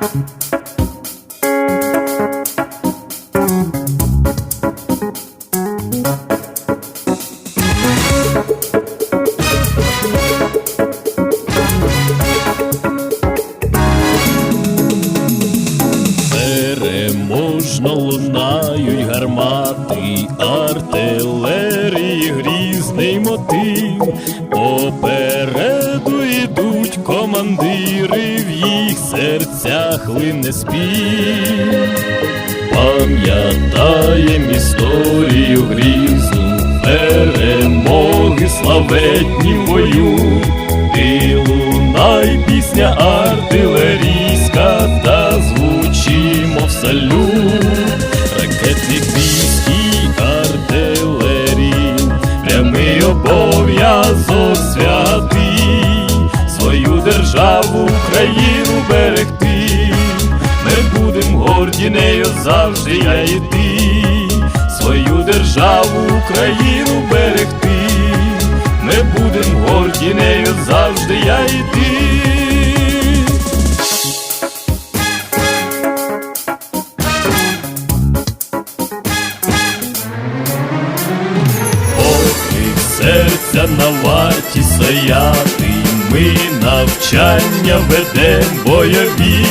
Переможно лунають гармати, артилерії, грізний мотив. Попереду йдуть командири, в серцях лине спів. Пам'ятаєм історію грізну, перемоги славетні бою, і лунай пісня артилерійська, та звучимо в салют ракетних військ і артилерії, прямий обов'язок святий, свою державу, Україну берегти. Ми нею завжди я і ти, свою державу, Україну берегти. Ми будем горді нею завжди я і ти. Серця на варті стояти, ми навчання ведем бойові,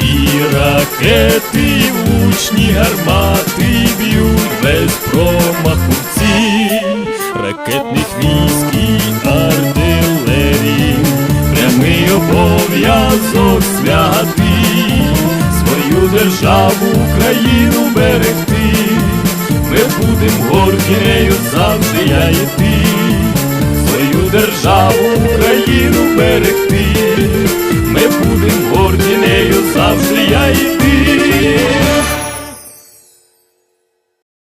і ракети, ракетних військ і артилерії, прямий обов'язок святий, свою державу, Україну берегти. Ми будем горді нею завжди я і свою державу, Україну берегти.